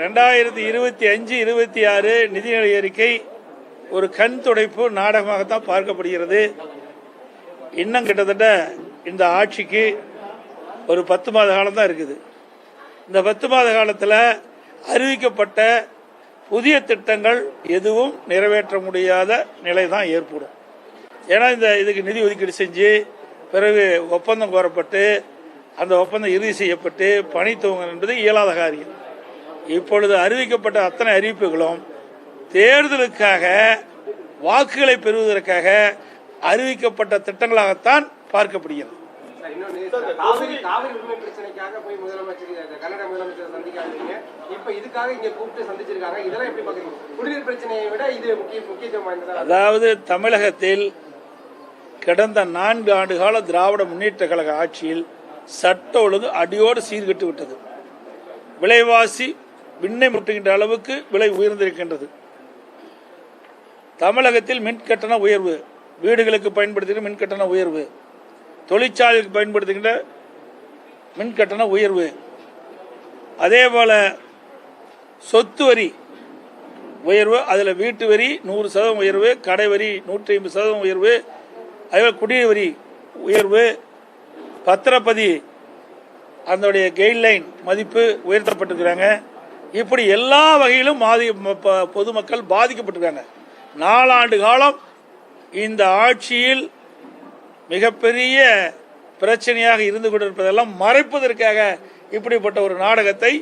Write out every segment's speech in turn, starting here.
ரெண்டாயிரத்தி இருபத்தி அஞ்சு இருபத்தி ஆறு நிதிநிலை அறிக்கை ஒரு கண் துடைப்பு நாடகமாகத்தான் பார்க்கப்படுகிறது. இன்னும் கிட்டத்தட்ட இந்த ஆட்சிக்கு ஒரு பத்து மாத காலம் தான் இருக்குது. இந்த பத்து மாத காலத்தில் அறிவிக்கப்பட்ட புதிய திட்டங்கள் எதுவும் நிறைவேற்ற முடியாத நிலை தான் ஏற்படும். ஏன்னா இந்த இதுக்கு நிதி ஒதுக்கீடு செஞ்சு பிறகு ஒப்பந்தம் கோரப்பட்டு அந்த ஒப்பந்தம் இறுதி செய்யப்பட்டு பணி துவங்க என்பது இயலாத காரியம். இப்பொழுது அறிவிக்கப்பட்ட அத்தனை அறிவிப்புகளும் தேர்தலுக்காக வாக்குகளை பெறுவதற்காக அறிவிக்கப்பட்ட திட்டங்களாகத்தான் பார்க்கப்படுகிறது. அதாவது தமிழகத்தில் கடந்த நான்கு ஆண்டு கால திராவிட முன்னேற்ற கழக ஆட்சியில் சட்ட ஒழுங்கு அடியோடு சீர்கெட்டு விட்டது. விலைவாசி விண்ணை முட்டுகின்ற அளவுக்கு விலை உயர்ந்திருக்கின்றது. தமிழகத்தில் மின் கட்டண உயர்வு வீடுகளுக்கு பயன்படுத்துகிற மின் கட்டண உயர்வு தொழிற்சாலைக்கு பயன்படுத்துகின்ற மின் கட்டண உயர்வு. அதே போல் சொத்து வரி உயர்வு அதில் வீட்டு வரி நூறு சதவீதம் உயர்வு கடை வரி நூற்றி ஐம்பது சதவீதம் உயர்வு அதே குடிநீர் வரி உயர்வு பத்திரப்பதி அதனுடைய கைட்லைன் மதிப்பு உயர்த்தப்பட்டிருக்கிறாங்க. இப்படி எல்லா வகையிலும் பாதி பொதுமக்கள் பாதிக்கப்பட்டிருக்காங்க. நாலாண்டு காலம் இந்த ஆட்சியில் மிகப்பெரிய பிரச்சனையாக இருந்து கொண்டிருப்பதெல்லாம் மறைப்பதற்காக இப்படிப்பட்ட ஒரு நாடகத்தை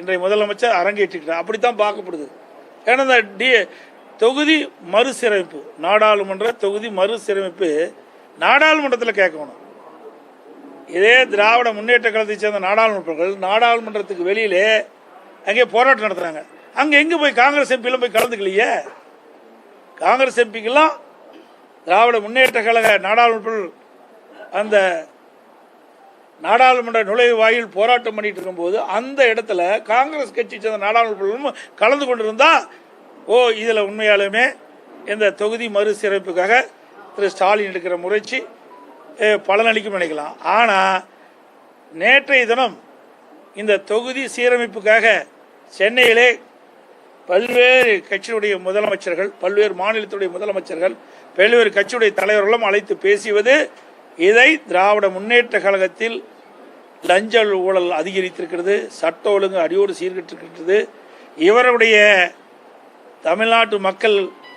இன்றைய முதலமைச்சர் அரங்கேற்றிருக்கிறார். அப்படித்தான் பார்க்கப்படுது. ஏன்னா இந்த டி தொகுதி மறுசீரமைப்பு நாடாளுமன்ற தொகுதி மறுசீரமைப்பு நாடாளுமன்றத்தில் கேட்கணும். இதே திராவிட முன்னேற்ற கழகத்தை சேர்ந்த நாடாளுமன்றங்கள் நாடாளுமன்றத்துக்கு வெளியிலே அங்கே போராட்டம் நடத்துறாங்க. அங்க எங்க போய் காங்கிரஸ் எம்பிலாம் போய் கலந்துக்கலையே? காங்கிரஸ் எம்பிக்கெல்லாம் திராவிட முன்னேற்ற கழக நாடாளுமன்ற அந்த நாடாளுமன்ற நுழைவு வாயில் போராட்டம் பண்ணிட்டு இருக்கும்போது அந்த இடத்துல காங்கிரஸ் கட்சி சேர்ந்த நாடாளுமன்றமும் கலந்து கொண்டிருந்தா ஓ இதில் உண்மையாலுமே இந்த தொகுதி மறுசீரமைப்புக்காக திரு ஸ்டாலின் எடுக்கிற முயற்சி பலனளிக்கும் நினைக்கலாம். ஆனால் நேற்றைய தினம் இந்த தொகுதி சீரமைப்புக்காக சென்னையிலே பல்வேறு கட்சியுடைய முதலமைச்சர்கள் பல்வேறு மாநிலத்துடைய முதலமைச்சர்கள் பல்வேறு கட்சியுடைய தலைவர்களும் அழைத்து பேசியது இதை திராவிட முன்னேற்ற கழகத்தில் லஞ்ச ஊழல் அதிகரித்திருக்கிறது சட்ட ஒழுங்கு அடியோடு சீர்கிட்டிருக்கிறது இவருடைய தமிழ்நாட்டு மக்கள்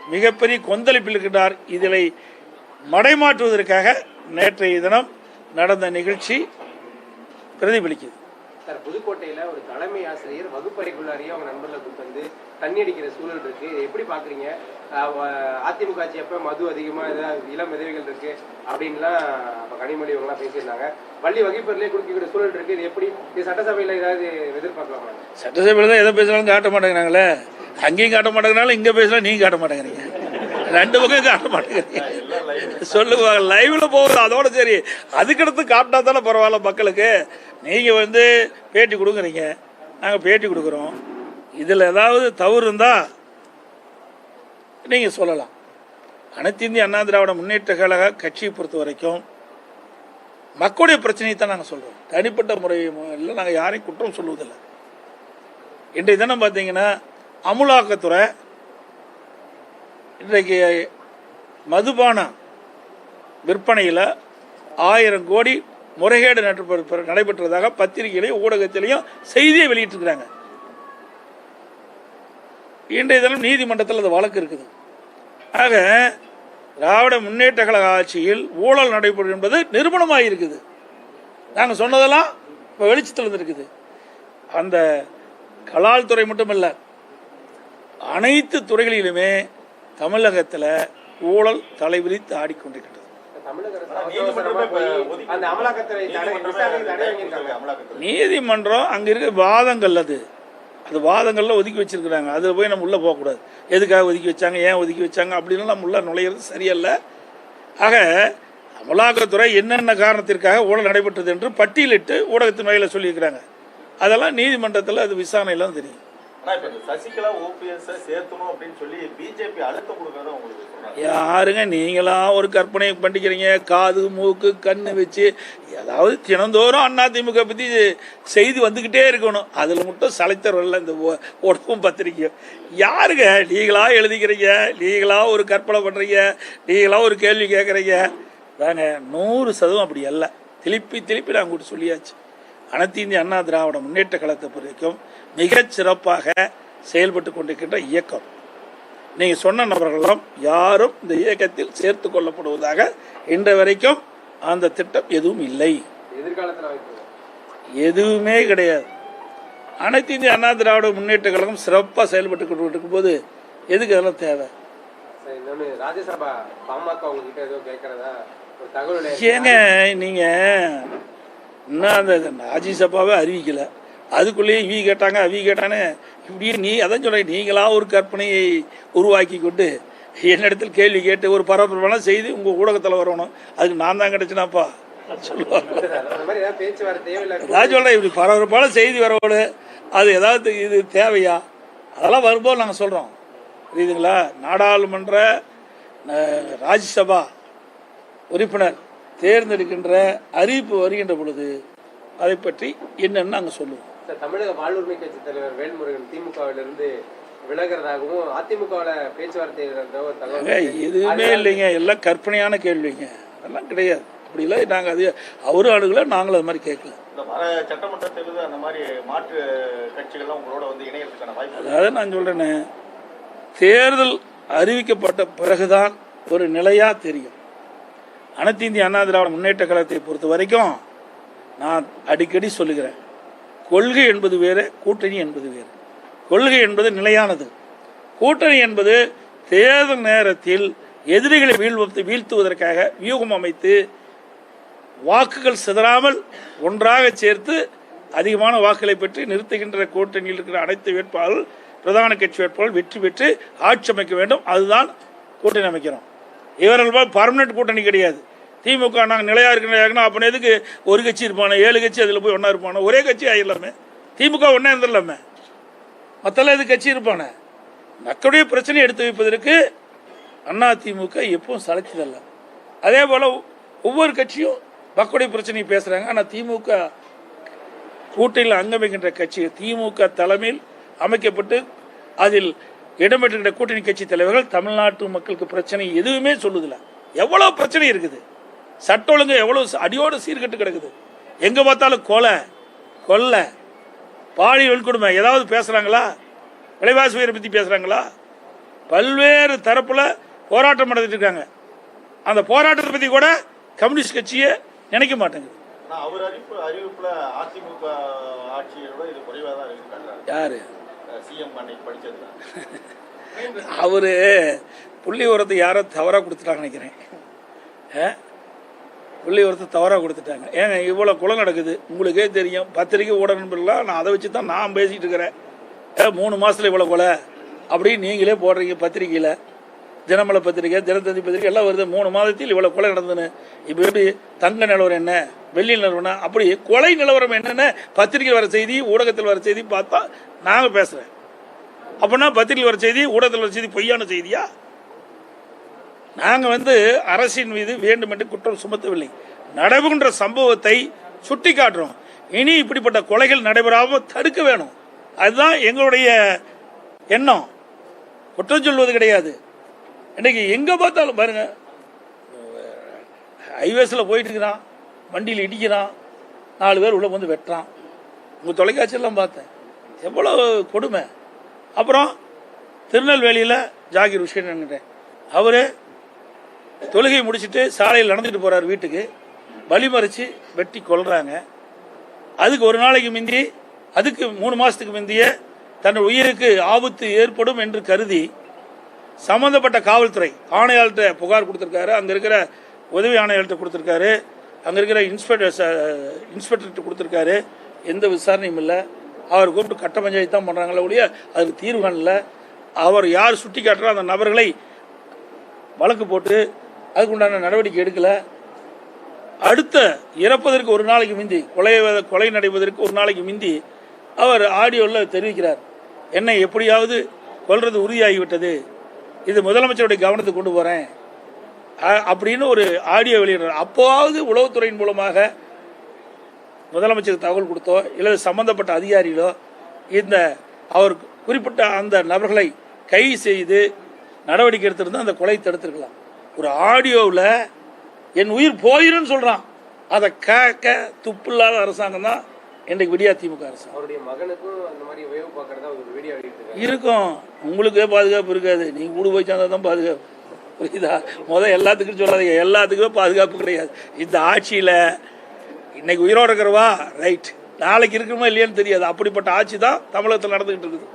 மிகப்பெரிய கொந்தளிப்பில் இருக்கின்றார் இதனை மடைமாற்றுவதற்காக நேற்றைய தினம் நடந்த நிகழ்ச்சி பிரதிபலிக்குது. சார் புதுக்கோட்டையில ஒரு தலைமை ஆசிரியர் வகுப்பறைக்குள்ளாரியே அவங்க நண்பர்களை கூப்பிட்டு வந்து தண்ணி அடிக்கிற சூழல் இருக்கு. எப்படி பாக்குறீங்க? அதிமுக ஆட்சி அப்ப மது அதிகமா ஏதாவது இளம் விதவைகள் இருக்கு அப்படின்லாம் அப்ப கனிமொழி இவங்க எல்லாம் பேசியிருந்தாங்க. பள்ளி வகுப்பறையிலே குடிக்கிற சூழல் இருக்கு. இது எப்படி இது சட்டசபையில ஏதாவது எதிர்பார்க்கலாமா? சட்டசபையில் தான் எதை பேசினாலும் காட்ட மாட்டேங்கிறாங்களே. அங்கேயும் காட்ட மாட்டேங்கிறாலும் இங்கே பேசலாம் நீங்க காட்ட மாட்டேங்கிறீங்க. ரெண்டு பக்கம் காட்ட மாட்டேங்கிறீங்க. சொல்லுவாங்க லைவ்ல போகுது அதோட சரி. அதுக்கடுத்து காட்டினா தானே பரவாயில்ல மக்களுக்கு. நீங்க வந்து பேட்டி கொடுக்குறீங்க நாங்க பேட்டி கொடுக்குறோம். இதுல ஏதாவது தவறு இருந்தா நீங்க சொல்லலாம். அனைத்து இந்திய அண்ணா திராவிட முன்னேற்ற கழக கட்சியை பொறுத்த வரைக்கும் மக்களுடைய பிரச்சனையை தான் நாங்கள் சொல்றோம். தனிப்பட்ட முறையில் நாங்கள் யாரையும் குற்றம் சொல்லுவதில்லை. இன்றைய தினம் பார்த்தீங்கன்னா அமுலாக்கத்துறை இன்றைக்கு மதுபானம் விற்பனையில் ஆயிரம் கோடி முறைகேடு நடைபெற்ற- நடைபெற்றதாக பத்திரிகையிலையும் ஊடகத்திலையும் செய்தியை வெளியிட்டிருக்கிறாங்க. இன்றைய தினம் நீதிமன்றத்தில் அந்த வழக்கு இருக்குது. ஆக திராவிட முன்னேற்ற கழக ஆட்சியில் ஊழல் நடைபெறும் என்பது நிரூபணமாக இருக்குது. நாங்கள் சொன்னதெல்லாம் இப்போ வெளிச்சத்தில் இருந்திருக்குது அந்த கலால் துறை மட்டுமல்ல அனைத்து துறைகளிலுமே தமிழகத்தில் ஊழல் தலைவிரித்து ஆடிக்கொண்டிருக்கிறது. நீதிமன்றம் அங்க இருக்க வாதங்கள் அது. அது வாதங்கள்ல ஒதுக்கி வச்சிருக்கிறாங்க. அதில் போய் நம்ம உள்ள போகக்கூடாது. எதுக்காக ஒதுக்கி வச்சாங்க? ஏன் ஒதுக்கி வச்சாங்க? அப்படின்னு நம்ம உள்ள நுழையிறது சரியல்ல. ஆக அமலாக்கத்துறை என்னென்ன காரணத்திற்காக ஊழல் நடைபெற்றது என்று பட்டியலிட்டு ஊடகத்தின் வகையில் சொல்லியிருக்கிறாங்க. அதெல்லாம் நீதிமன்றத்தில் அது விசாரணையெல்லாம் தெரியும். ஆனா இப்ப இந்த சசிகலா ஓபிஎஸ் சேர்த்தணும் அப்படின்னு சொல்லி பிஜேபி அழுத்தம் கொடுக்கறத உங்களுக்கு யாருங்க நீங்களா ஒரு கற்பனை பண்ணிக்கிறீங்க? காது மூக்கு கண்ணு வச்சு ஏதாவது தினந்தோறும் அதிமுக பத்தி செய்தி வந்துகிட்டே இருக்கணும். அதுல மட்டும் சளைத்தரல இந்த ஒ- உடம்பும் பத்திரிக்கையும் யாருங்க நீங்களா எழுதிக்கிறீங்க? நீங்களா ஒரு கற்பனை பண்றீங்க? நீங்களா ஒரு கேள்வி கேட்குறீங்க தாங்க நூறு சதவீதம் அப்படி அல்ல. திருப்பி திருப்பி நான் கூட சொல்லியாச்சு. அனைத்து இந்திய அண்ணா திராவிட முன்னேற்ற கழகத்தை பொறுத்த வரைக்கும் மிகச் சிறப்பாக செயல்பட்டு கொண்டிருக்கின்ற இயக்கம். நீங்க சொன்ன நபர்களும் யாரும் இந்த இயக்கத்தில் சேர்த்து கொள்ளப்படுவதாக இன்று வரைக்கும் அந்த திட்டம் எதுவும் இல்லை. எதுவுமே கிடையாது. அனைத்து இந்திய அண்ணா திராவிட முன்னேற்ற கழகம் சிறப்பாக செயல்பட்டு கொண்டு இருக்கும்போது எதுக்கு அதெல்லாம் தேவை? ஏங்க நீங்க இன்னும் அந்த ராஜ்யசபாவே அறிவிக்கல. அதுக்குள்ளேயே இவி கேட்டாங்க அவி கேட்டானே இப்படியே நீ அதான் சொல்ல நீங்களா ஒரு கற்பனையை உருவாக்கி கொண்டு என்னிடத்தில் கேள்வி கேட்டு ஒரு பரபரப்பான செய்தி உங்க ஊடகத்தில் வரணும். அதுக்கு நான் தான் கிடைச்சினாப்பா? சொல்லுவாங்க. அந்த சொல்றேன் இப்படி பரபரப்பான செய்தி வரவோடு அது ஏதாவது இது தேவையா? அதெல்லாம் வரும்போது நாங்கள் சொல்றோம். புரியுதுங்களா? நாடாளுமன்ற ராஜ்யசபா உறுப்பினர் தேர்ந்தெடுக்கின்ற அறிவிப்பு வருகின்ற பொழுது அதை பற்றி என்னன்னு நாங்கள் சொல்லுவோம். சார் தமிழக வாழ்வுரிமை கட்சி தலைவர் வேல்முருகன் திமுகவில இருந்து விலகிறதாகவும் அதிமுகவுல பேச்சுவார்த்தை எதுவுமே இல்லைங்க. எல்லாம் கற்பனையான கேள்விங்க. அதெல்லாம் கிடையாது. அப்படி இல்லை நாங்கள் அது அவரும் அணுகல நாங்களும் அது மாதிரி கேட்கல. சட்டமன்ற தேர்தல் அந்த மாதிரி மாற்று கட்சிகள்லாம் உங்களோட வந்து இணையறதுக்கான வாய்ப்பு. அதாவது நான் சொல்றேனே தேர்தல் அறிவிக்கப்பட்ட பிறகுதான் ஒரு நிலையா தெரியும். அனைத்து இந்திய அண்ணா திராவிட முன்னேற்ற கழகத்தை பொறுத்த வரைக்கும் நான் அடிக்கடி சொல்லுகிறேன். கொள்கை என்பது வேறு கூட்டணி என்பது வேறு. கொள்கை என்பது நிலையானது. கூட்டணி என்பது தேர்தல் நேரத்தில் எதிரிகளை வீழ்வத்து வீழ்த்துவதற்காக வியூகம் அமைத்து வாக்குகள் சிதறாமல் ஒன்றாக சேர்த்து அதிகமான வாக்குகளை பெற்று நிறுத்துகின்ற கூட்டணியில் இருக்கிற அனைத்து வேட்பாளர்கள் பிரதான கட்சி வேட்பாளர்கள் வெற்றி பெற்று ஆட்சி அமைக்க வேண்டும். அதுதான் கூட்டணி அமைக்கிறோம் இவர்கள் பர்மனெண்ட் கூட்டணி கிடையாது. திமுக நாங்கள் நிலையா இருக்கிறோம் அப்போ எதுக்கு? ஒரு கட்சி இருப்பானே ஏழு கட்சி அதில் போய் ஒன்றா இருப்பானே? ஒரே கட்சி ஆகிடலாமே திமுக ஒன்றா இருந்துடலாமே. மற்றெல்லாம் எது கட்சி இருப்பானே? மக்களுடைய பிரச்சனையை எடுத்து வைப்பதற்கு அண்ணா திமுக எப்பவும் சளைச்சதல்ல அதே போல ஒவ்வொரு கட்சியும் மக்களுடைய பிரச்சனையை பேசுறாங்க. ஆனால் திமுக கூட்டணியில் அங்கமைக்கின்ற கட்சி திமுக தலைமையில் அமைக்கப்பட்டு அதில் இடம்பெற்றுகின்ற கூட்டணி கட்சி தலைவர்கள் தமிழ்நாட்டு மக்களுக்கு பிரச்சனை எதுவுமே சொல்லுதில்லை. எவ்வளவு பிரச்சனை இருக்குது? சட்ட ஒழுங்கு எவ்வளவு அடியோடு சீர்கெட்டு கிடக்குது. எங்க பார்த்தாலும் கொலை கொள்ளை பாலியல் வன்கொடுமை ஏதாவது பேசுறாங்களா? விலைவாசி உயரை பத்தி பேசுறாங்களா? பல்வேறு தரப்புல போராட்டம் நடத்திட்டு இருக்காங்க. அந்த போராட்டத்தை பத்தி கூட கம்யூனிஸ்ட் கட்சியே நினைக்க மாட்டேங்குது. யாரு அவரு புள்ளி உரத்தை யாரோ? தவறா கொடுத்துட்டாங்க நினைக்கிறேன். வெள்ளை புள்ளி உரத்தை கொடுத்துட்டாங்க. ஏங்க இவ்வளோ குளம் நடக்குது. உங்களுக்கே தெரியும். பத்திரிக்கை ஊடக நண்பர்களாக நான் அதை வச்சு தான் நான் பேசிட்டு இருக்கிறேன். ஏ மூணு மாசத்துல இவ்வளோ கொலை? அப்படின்னு நீங்களே போடுறீங்க பத்திரிக்கையில் தினமலை பத்திரிக்கை தினத்தந்தி பத்திரிக்கை எல்லாம் வருது. மூணு மாதத்தில் இவ்வளோ கொலை நடந்ததுன்னு. இப்போ எப்படி தங்க நிலவரம் என்ன? வெள்ளி நிலவரம் என்ன? அப்படி கொலை நிலவரம் என்னென்ன பத்திரிக்கை வர செய்தி ஊடகத்தில் வர செய்தி பார்த்தா நாங்கள் பேசுகிறேன் அப்படின்னா பத்திரிகை வர செய்தி ஊடகத்தில் வர செய்தி பொய்யான செய்தியா? நாங்கள் வந்து அரசின் மீது வேண்டுமென்று குற்றம் சுமத்தவில்லை. நடைபெறுகின்ற சம்பவத்தை சுட்டி காட்டுறோம் இனி இப்படிப்பட்ட கொலைகள் நடைபெறாமல் தடுக்க வேணும். அதுதான் எங்களுடைய எண்ணம். குற்றம் சொல்வது கிடையாது. இன்னைக்கு எங்கே பார்த்தாலும் பாருங்க. ஹைவேஸில் போயிட்டு இருக்கிறான் வண்டியில் இடிக்கிறான். நாலு பேர் உள்ளே வந்து வெட்டுறான். உங்கள் தொலைக்காட்சியெல்லாம் பார்த்தேன். எவ்வளோ கொடுமை. அப்புறம் திருநெல்வேலியில் ஜாகிர் உஷேன் அவர் தொழுகை முடிச்சுட்டு சாலையில் நடந்துட்டு போறார் வீட்டுக்கு. வழிமறிச்சு வெட்டி கொள்றாங்க அதுக்கு ஒரு நாளைக்கு முந்தி அதுக்கு மூணு மாசத்துக்கு முந்திய தன் உயிருக்கு ஆபத்து ஏற்படும் என்று கருதி சம்பந்தப்பட்ட காவல்துறை ஆணையாளர்கிட்ட புகார் கொடுத்திருக்காரு. அங்க இருக்கிற உதவி ஆணையாளர்கிட்ட கொடுத்திருக்காரு. அங்க இருக்கிற இன்ஸ்பெக்டர் இன்ஸ்பெக்டர்கிட்ட கொடுத்திருக்காரு. எந்த விசாரணையும் இல்லை. அவர் கூப்பிட்டு கட்ட பஞ்சாயத்து தான் பண்றாங்களே ஒழிய அதுக்கு தீர்வு காணல. அவர் யார் சுட்டி காட்டுறோ அந்த நபர்களை வழக்கு போட்டு அதுக்குண்டான நடவடிக்கை எடுக்கல. அடுத்த இறப்பதற்கு ஒரு நாளைக்கு மிந்தி கொலை கொலை நடைபெறுவதற்கு ஒரு நாளைக்கு மிந்தி அவர் ஆடியோவில் தெரிவிக்கிறார். என்னை எப்படியாவது கொல்றது உறுதியாகிவிட்டது. இது முதலமைச்சருடைய கவனத்துக்கு கொண்டு போகிறேன் அப்படின்னு ஒரு ஆடியோ வெளியிடுறார். அப்போவாவது உளவுத்துறையின் மூலமாக முதலமைச்சருக்கு தகவல் கொடுத்தோ இல்லை சம்பந்தப்பட்ட அதிகாரிகளோ இந்த அவர் குறிப்பிட்ட அந்த நபர்களை கைது செய்து நடவடிக்கை எடுத்திருந்தால் அந்த கொலை தடுத்திருக்கலாம். ஒரு ஆடியோவில் என் உயிர் போயிருன்னு சொல்றான். அதை கேட்க துப்பில்லாத அரசாங்கம் தான் இன்றைக்கு விடியா திமுக அரசாங்கம் அவருடைய மகனுக்கும் அந்த மாதிரி வேவு பார்க்கறதா ஒரு வீடியோ வெளியிட்டு இருக்கும். உங்களுக்கே பாதுகாப்பு இருக்காது. நீங்க கூட போய் சேர்ந்தா தான் பாதுகாப்பு. புரியுதா? முத எல்லாத்துக்கும் சொல்லாதீங்க. எல்லாத்துக்குமே பாதுகாப்பு கிடையாது. இந்த ஆட்சியில இன்னைக்கு உயிரோட இருக்கிறவா? ரைட். நாளைக்கு இருக்குமா இல்லையான்னு தெரியாது. அப்படிப்பட்ட ஆட்சி தான் தமிழகத்தில் நடந்துகிட்டு இருக்குது.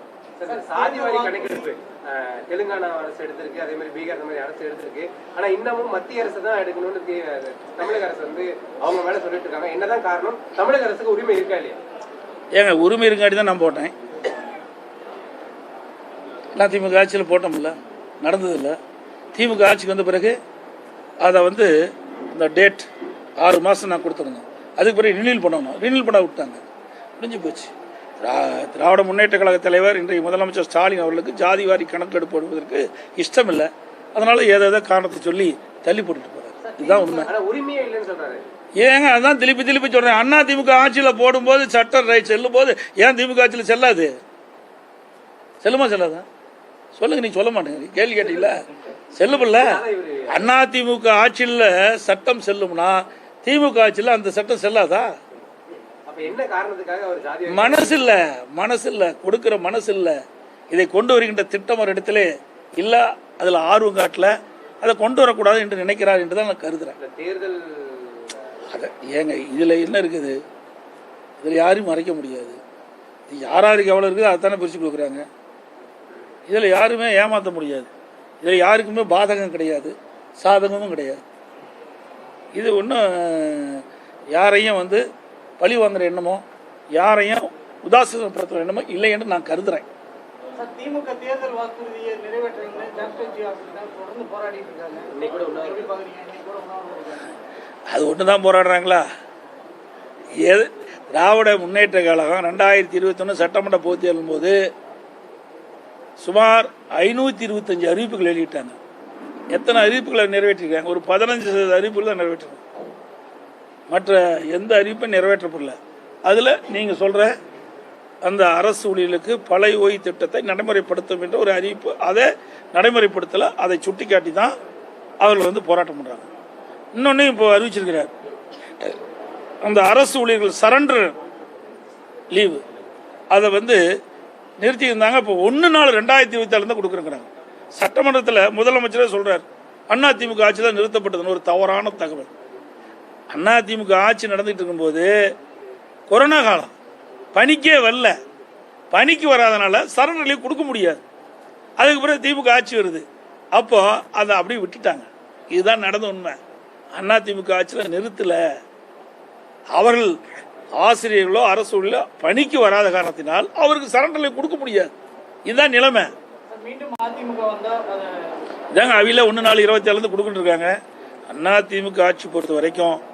தெலுங்கானா அரசு எடுத்திருக்கு அதே மாதிரி பீகார் அந்த மாதிரி அரசு எடுத்திருக்கு. ஆனா இன்னமும் மத்திய அரசு தான் எடுக்கணும்னு தமிழக அரசு வந்து அவங்க மேல சொல்லிட்டு இருக்காங்க. என்னதான் காரணம்? தமிழக அரசுக்கு உரிமை இருக்கா இல்லையா? ஏங்க உரிமை இருக்காடி தான் நான் போட்டேன். நான் திமுக ஆட்சியில் போட்டோம்ல நடந்ததில்ல. திமுக ஆட்சிக்கு வந்த பிறகு அதை வந்து இந்த டேட் ஆறு மாதம் நான் கொடுத்துருந்தேன். அதுக்கு பிறகு ரினியூல் பண்ணணும். ரினியூல் பண்ண விட்டாங்க. முடிஞ்சு போச்சு. திராவிட முன்னேற்ற கழக தலைவர் இன்றைய முதலமைச்சர் ஸ்டாலின் அவர்களுக்கு ஜாதிவாரி கணக்கெடுப்பு எடுப்பதற்கு இஷ்டம் இல்லை அதனால ஏதோ காரணத்தை சொல்லி தள்ளி போட்டுட்டு போறாரு. இதுதான் உண்மை. ஏங்க அதான் திருப்பி திருப்பி சொல்றேன். அண்ணா திமுக ஆட்சியில போடும்போது சட்டம் ரைட் செல்லும் போது ஏன் திமுக ஆட்சியில செல்லாது? செல்லுமா செல்லாதா? சொல்லுங்க நீ சொல்ல மாட்டேங்க. கேள்வி கேட்டீங்களா? செல்லுமில்ல. அண்ணா திமுக ஆட்சியில் சட்டம் செல்லும்னா திமுக ஆட்சியில் அந்த சட்டம் செல்லாதா அப்ப என்ன காரணத்துக்காக அவர் ஜாதி மனசு இல்ல மனசு இல்ல கொடுக்கிற மனசு இல்ல இதை கொண்டு வருகின்ற திட்டம் ஒரு இடத்துல இல்ல அதுல ஆர்வம் காட்டல அதை கொண்டு வரக்கூடாது என்று நினைக்கிறார் என்று தான் நான் கருதுறேன். தேர்தல் அத ஏங்க இதுல என்ன இருக்குது? இதுல யாரையும் மறைக்க முடியாது. இது யார் யாருக்கு எவ்வளவு இருக்குது அதானே பிரிச்சு கொடுக்குறாங்க. இதுல யாருமே ஏமாத்த முடியாது. இதுல யாருக்குமே பாதகம் கிடையாது சாதகமும் கிடையாது. இது ஒன்றும் யாரையும் வந்து பழி வாங்குற எண்ணமோ யாரையும் உதாசீனப்படுத்துற எண்ணமோ இல்லை என்று நான் கருதுறேன். திமுக தேர்தல் வாக்குறுதியை. அது ஒன்று தான் போராடுறாங்களா? எது திராவிட முன்னேற்ற கழகம் ரெண்டாயிரத்தி இருபத்தொன்று சட்டமன்ற பொதுத் தேர்தலும் போது சுமார் ஐநூற்றி இருபத்தஞ்சு அறிவிப்புகள் வெளியிட்டாங்க. எத்தனை அறிவிப்புகளை நிறைவேற்றிருக்காங்க? ஒரு பதினஞ்சு சதவீத அறிவிப்புகள் தான் நிறைவேற்றிருக்காங்க மற்ற எந்த அறிவிப்பும் நிறைவேற்றப்படல. அதில் நீங்கள் சொல்கிற அந்த அரசு ஊழியர்களுக்கு பழைய ஓய்வு திட்டத்தை நடைமுறைப்படுத்தும் என்ற ஒரு அறிவிப்பு அதை நடைமுறைப்படுத்தலை அதை சுட்டிக்காட்டி தான் அவர்கள் வந்து போராட்டம் பண்ணுறாங்க இன்னொன்று இப்போ அறிவிச்சிருக்கிறார். அந்த அரசு ஊழியர்கள் சரண்டர் லீவு அதை வந்து நிறுத்தியிருந்தாங்க. இப்போ ஒன்று நாள் ரெண்டாயிரத்தி இருபத்தி ஆறு தான் கொடுக்குறேங்கிறாங்க. சட்டமன்றத்தில் முதலமைச்சரே சொல்கிறார் அண்ணா திமுக ஆட்சி தான் நிறுத்தப்பட்டதுன்னு ஒரு தவறான தகவல். அண்ணா திமுக ஆட்சி நடந்துட்டு இருக்கும்போது கொரோனா காலம். பணிக்கே வரல. பணிக்கு வராதனால சரண் லீவ் கொடுக்க முடியாது. அதுக்கு பிறகு திமுக ஆட்சி வருது. அப்போ அதை அப்படியே விட்டுட்டாங்க. இதுதான் நடந்த உண்மை. அண்ணா திமுக ஆட்சியில் நிறுத்தல. அவர்கள் ஆசிரியர்களோ அரசு பணிக்கு வராத காரணத்தினால் அவருக்கு சரண்டர் லீவ் கொடுக்க முடியாது. இதுதான் நிலைமை. அதிமுக இதாங்க அவில ஒன்று நாலு இருபத்தி ஏழுலேருந்து கொடுத்துட்டு இருக்காங்க. அண்ணா திமுக ஆட்சி பொறுத்த வரைக்கும்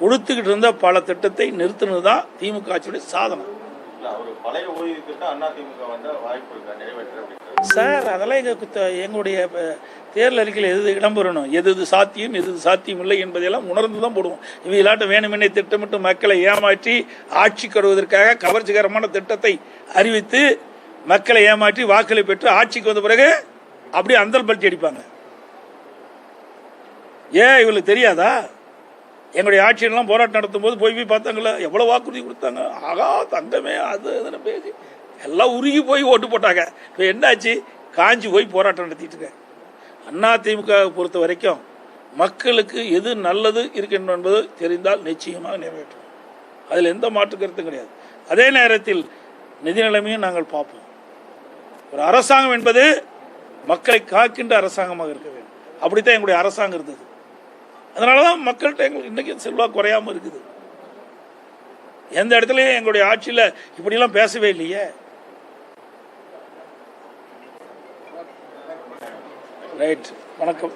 கொடுத்துக்கிட்டு இருந்த பல திட்டத்தை நிறுத்தினது தான் திமுக ஆட்சியுடைய சாதனை சார் அதெல்லாம் எங்க எங்களுடைய தேர்தல் அறிக்கையில் எது இடம்பெறணும்? எது எது சாத்தியம் எது சாத்தியம் இல்லை என்பதையெல்லாம் உணர்ந்து தான் போடுவோம் இவைகளாட்டம் வேணுமெனே திட்டமிட்டு மக்களை ஏமாற்றி ஆட்சி கருவதற்காக கவர்ச்சிகரமான திட்டத்தை அறிவித்து மக்களை ஏமாற்றி வாக்களை பெற்று ஆட்சிக்கு வந்த பிறகு அப்படியே அந்தல் பல்ட்டி அடிப்பாங்க. ஏன் இவங்களுக்கு தெரியாதா? எங்களுடைய ஆட்சியெல்லாம் போராட்டம் நடத்தும் போது போய் போய் பார்த்தாங்களே எவ்வளோ வாக்குறுதி கொடுத்தாங்க? ஆகா தங்கமே அது இதுன்னு பேசி எல்லாம் உருகி போய் ஓட்டு போட்டாங்க. இப்போ என்னாச்சு? காஞ்சி போய் போராட்டம் நடத்திட்டு இருக்காங்க அண்ணா பொறுத்த வரைக்கும் மக்களுக்கு எது நல்லது இருக்கின்ற என்பது தெரிந்தால் நிச்சயமாக நிறைவேற்றும். அதில் எந்த மாற்று கருத்தும் கிடையாது. அதே நேரத்தில் நிதி நிலைமையும் நாங்கள் பார்ப்போம். ஒரு அரசாங்கம் என்பது மக்களை காக்கின்ற அரசாங்கமாக இருக்க வேண்டும். அப்படித்தான் எங்களுடைய அரசாங்கம் இருந்தது. அதனால தான் மக்கள்கிட்ட எங்களுக்கு இன்னைக்கு செல்வாக்கு குறையாம இருக்குது. எந்த இடத்துலையும் எங்களுடைய ஆட்சியில் இப்படியெல்லாம் பேசவே இல்லையே. ரைட் வணக்கம்.